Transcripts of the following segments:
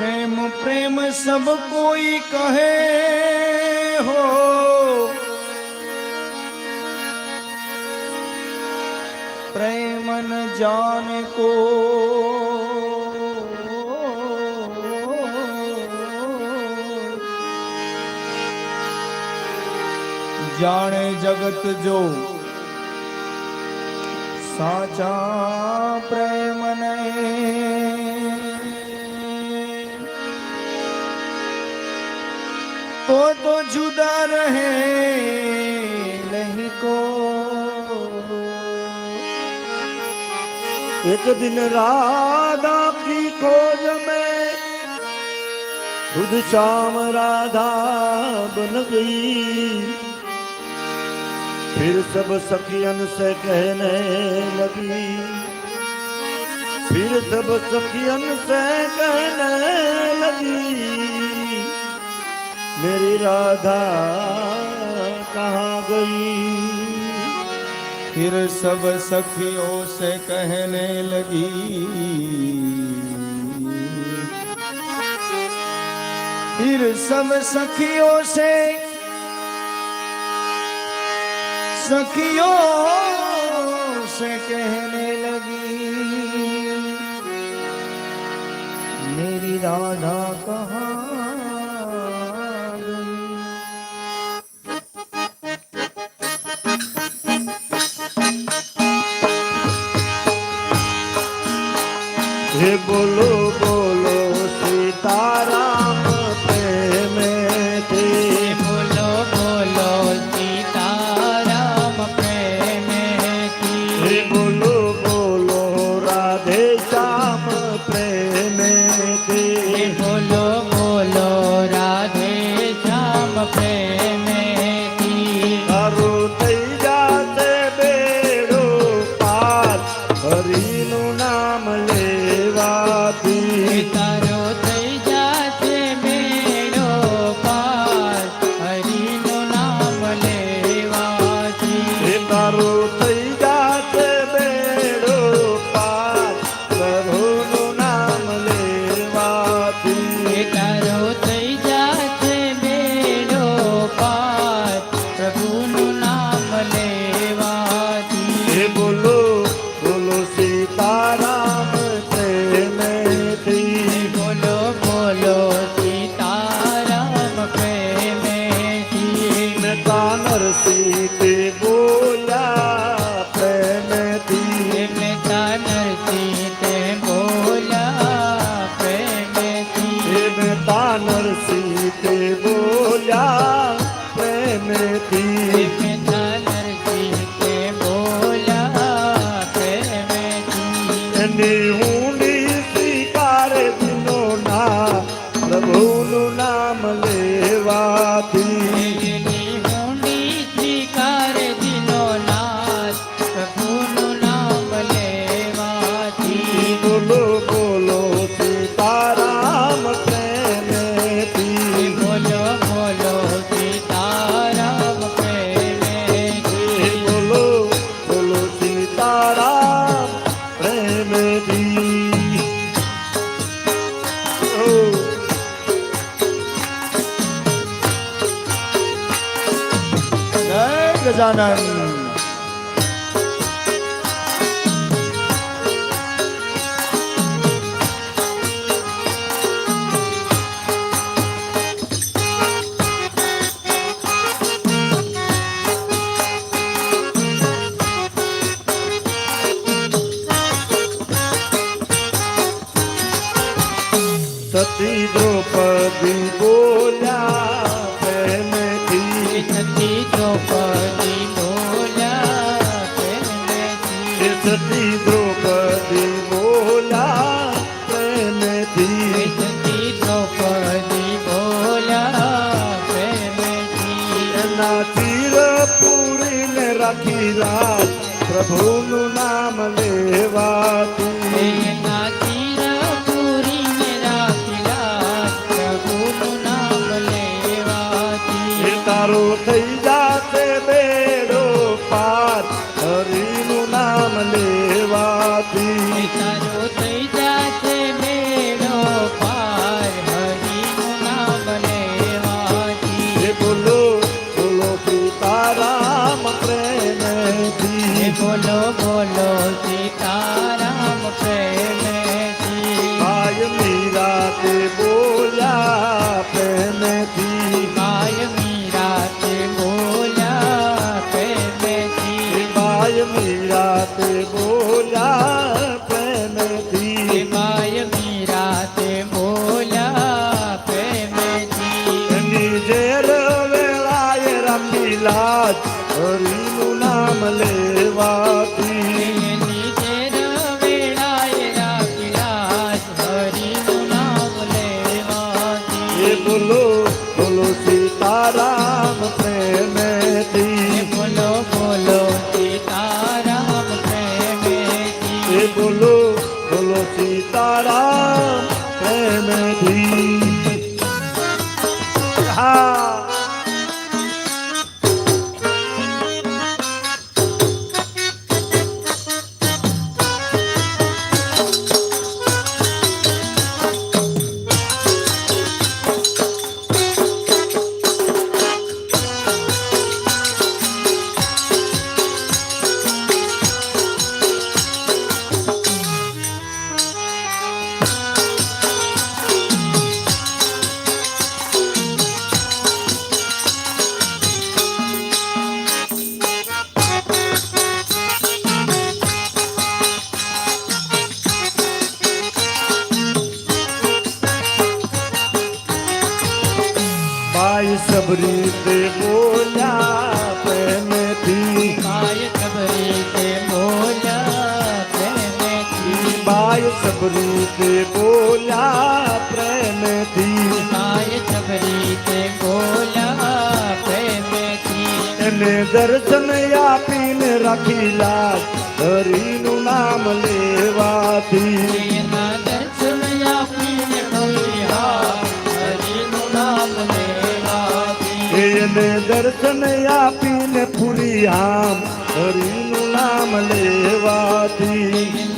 प्रेम प्रेम सब कोई कहे हो। प्रेम न जान को। जाने जगत जो साचा प्रेम। તો તો જુદા રહે નહીં કો एक दिन राधा की खोज में खुद शाम राधा बन गई फिर सब सखियन से कहने लगी फिर सब सखियन से कहने लगी मेरी राधा कहाँ गई? फिर सब सखियों से कहने लगी, फिर सब सखियों से सखियों से कहने लगी। मेरी राधा कहाँ হে বলো বলো সীতারা। નરસિંહ બોલા એના ચીર પૂરીને રાખી. રાત પ્રભુનું નામ લેવાતું. i Sarah. છબરી તે બોલ્યા પ્રેમથી. સાય છબરી તે બોલ્યા પ્રેમથી. એને દર્શન આપીને રાખીલા હરિનું નામ લેવાથી. દર્શન આપીને એને દર્શન આપીને પૂરી આમ હરિનું નામ લેવાથી.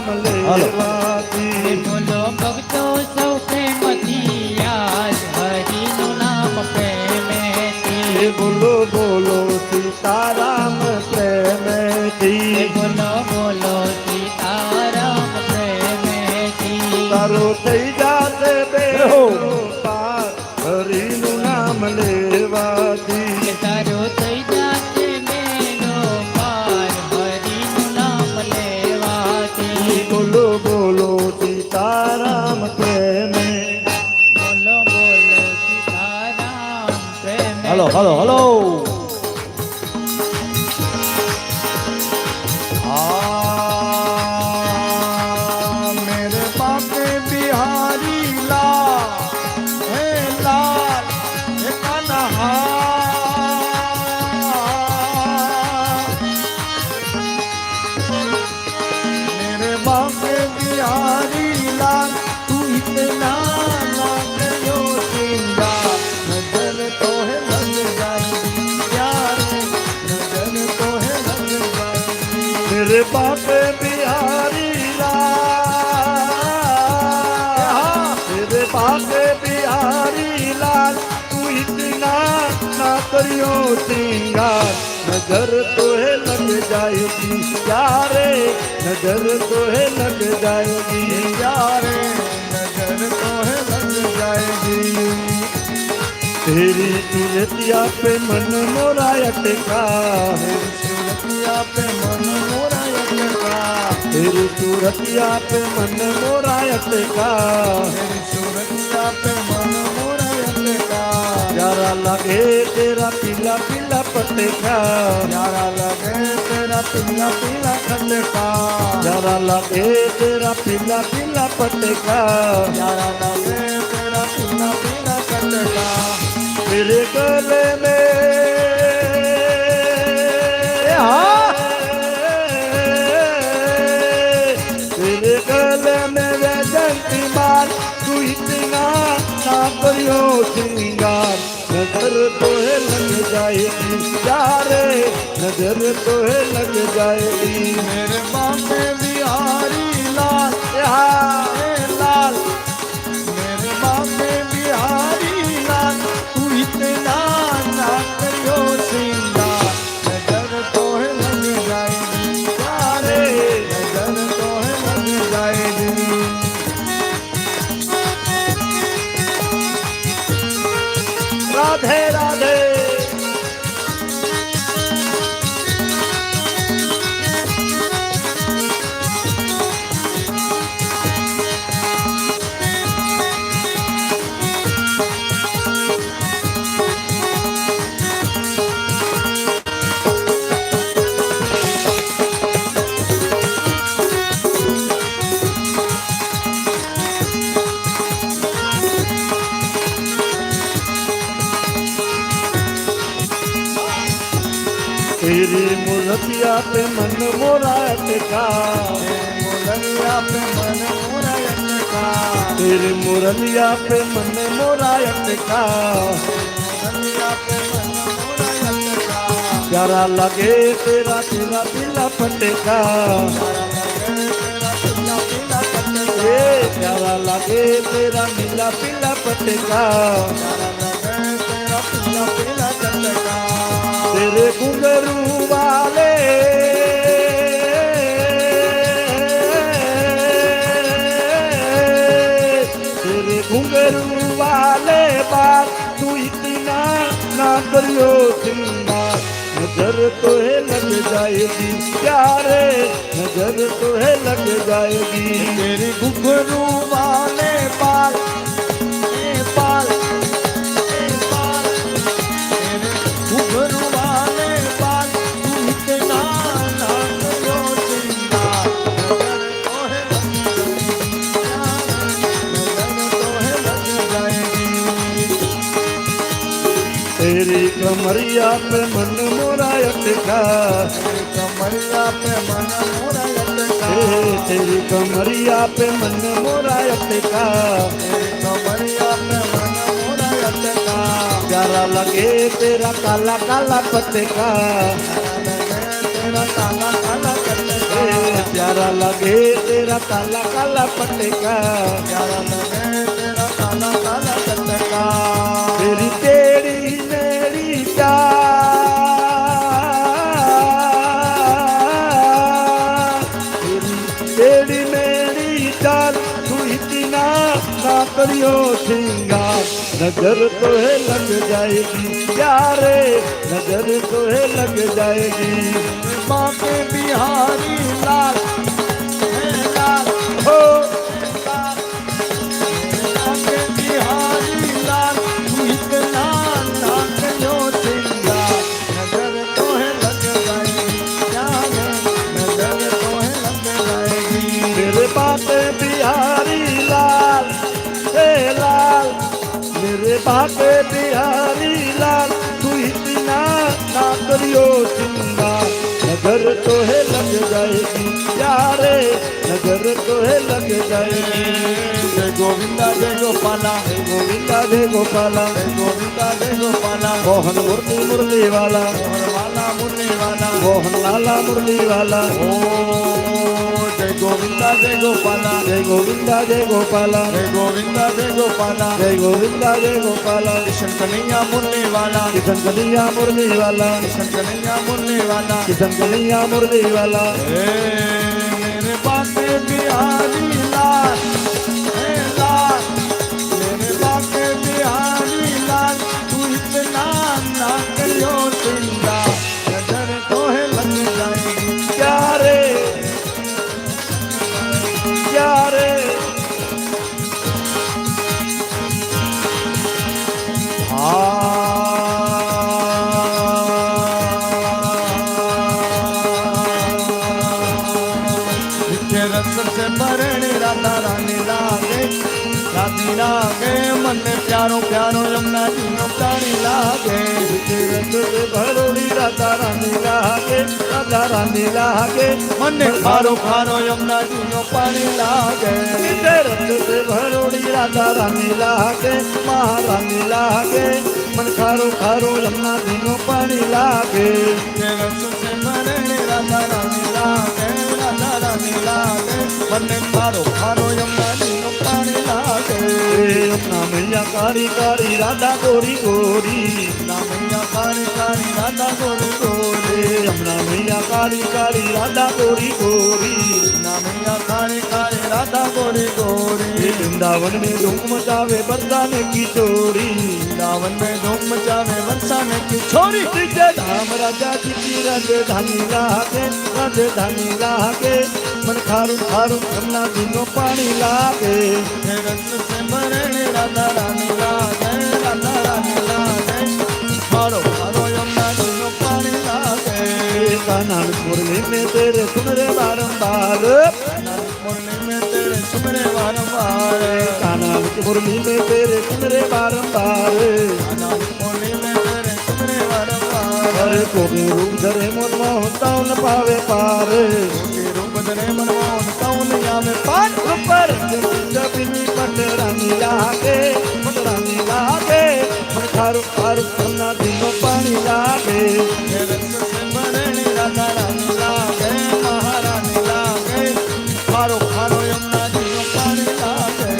નામ લેવાથી બોલો ભક્તો સૌ પ્રેમથી યાદ હરિનું નામ બોલો બોલો સીતારામ પ્રેમથી હલો હલો હલો बापे बिहारी लाल। मेरे बापे बिहारी लाल, तू इतना ना करियो सिंगार नज़र तो है लग जाएगी यारे नज़र तो है लग जाएगी यारे नज़र तो है लग जाएगी। तेरी सूरतिया पे मन मोरा अटका तेरी सूरतिया तेरी सूरतिया पे मन मोरा अटका तेरी सूरतिया पे मन मोरा अटका प्यारा लगे तेरा पीला पीला पटका। प्यारा लगे तेरा पीला पीला खटका। प्यारा लगे तेरा पीला पीला पटका। प्यारा लगे तेरा पीला पीला खटका। तेरे गले में ना करियो श्रृंगार नज़र तो है लग जाएगी यारे नज़र तो है लग जाएगी मेरे बापे बिहारी मुरलिया पे मन मोरा अटका तेरी मुरलिया पे मन मोरा अटका प्यारा लगे तेरा तेरा पीला पटका प्यारा लगे तेरा नीला पीला पटका तेरा घुंघरू वाले वाले बात तू इतना ना करियो सिंगार नज़र तो है लग जाएगी प्यारे नज़र तो है लग जाएगी तेरी घुघरू वाले कमरिया पे मन मोरा अटका तेरी कमरिया पे मन मोरा अटका तेरी कमरिया पे मन मोरा अटका कमरिया पे मन मोरा अटका प्यारा लगे तेरा काला काला पटका तेरा काला काला प्यारा लगे तेरा काला काला पटका प्यारा लगे तेरा काला काला तेरी तेरी तेरी मेरी चाल, तू इतना ना करियो सिंगार नज़र तो है लग जाएगी, प्यारे, नज़र तो है लग जाएगी। माँ के बिहारी लाल लाल मेरे बाटे बिहारी लाल तू इतना ना करियो चिंता नज़र तो है लग जाएगी प्यारे नज़र तो है लग जाएगी। जय गोविंदा जय गोपाला। जय गोविंदा जय गोपाला। जय गोविंदा जय गोपाला। मोहन मुरली मुरली वाला मोहन वाला मुरली वाला मोहन लाला मुरली वाला ओ जय गोविंदा जय गोपाला जय गोविंदा जय गोपाला जय गोविंदा जय गोपाला जय गोविंदा जय गोपाला कृष्ण कन्हैया मुरली वाला किशन कन्हैया मुरली वाला कृष्ण कन्हैया मुरली वाला किशन कन्हैया मुरली वाला ए मेरे बाटे बिहारी लाल रस से भरने राधा रानी लागे राधी लागे, मन प्यारो प्यारो यमुना जी नो प्राणी लागे। रत से भरोड़ी राधा रानी लागे, राधा रानी लागे, मन खारो खारो यमुना जी नो पानी लागे। रत से भरोड़ी राधा रानी लागे, महारानी लागे, मन खारो खारो यमुना दिनो पानी लागे। रस से भरने राधा रानी लागे। लागे मन में खारो जी नो पानी लागे। यमुना मैया कारी कारी राधा गोरी गोरी। ना मैया कारी कारी राधा गोरी गोरी। यमुना मैया कारी कारी राधा गोरी गोरी। ना मैया कारी कारी राधा गोरी गोरी। वृंदावन में धूम मचावे बरसाने की चोरी। वृंदावन में धूम मचावे बरसाने की छोरी डीजे मन खारू खारू यमुना जी नो पानी लागे। रस से भरणी राधा रानी लागे राधा रानी लागे मारो मारो यमुना जी नो पानी लागे। कान्हा मुरली में तेरे सुन रे बारंबार मुरली में तेरे सुमरे वारंवार। कान्हा मुरली में तेरे सुन रे बारंबार मुरली में तेरे वारंवार। अरे कोई रूप धरे मन मोहता न पावे पार। के रूप धरे मनमोहन कौन यावे पान ऊपर जबिनी पट रानी लागे पट रानी लागे मन खारू खारू करना दिनो पानी लागे हे रस से भरणी राधा रानी लागे महारानी लागे खारो खारो यमुना जी नो पानी लागे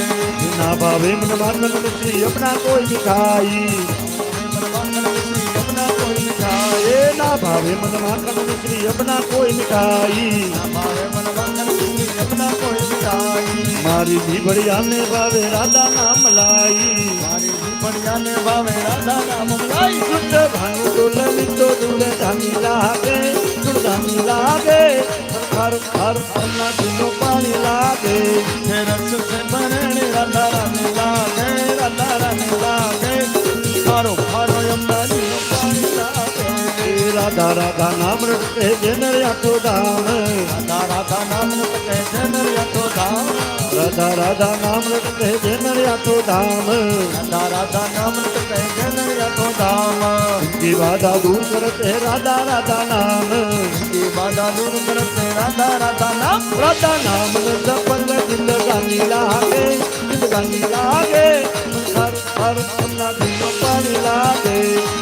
ना भावे मन मानन मिश्री, अपना कोई मिठाई। मारी भी बढ़िया ने भावे राधा नाम लाई। मारी भी बढ़िया ने भावे राधा नाम लाई शुद्ध भानु तो ललितो दूर धामी लागे। राधा नाम रटते जनर आठो धाम राधा राधा नाम कहे जनर यतो धाम राधा राधा नाम रटते जनर आठो धाम राधा राधा नाम कहे जनर यतो धाम इनकी बाधा दूर करते राधा राधा नाम। की बाधा दूर करते राधा राधा नाम। राधा नाम जपन जिंदगानी लागे जिंदगानी लागे। हर हर अन्ना दिनो पानी लागे।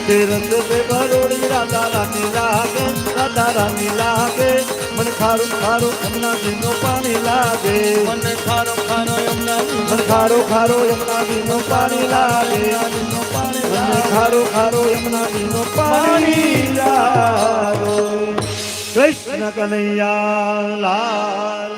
लागे नित्य रंग पे बरोड़ी राधा रानी लागे राधा रानी लागे मन खारू खारू यमुना दिनो पानी लागे मन खारो खारो यमुना जी मन खारो खारो यमुना दिनो पानी लागे नो पानी मन लागे खारो खारो यमुना दिनो पानी लागे कृष्ण कन्हैया लाल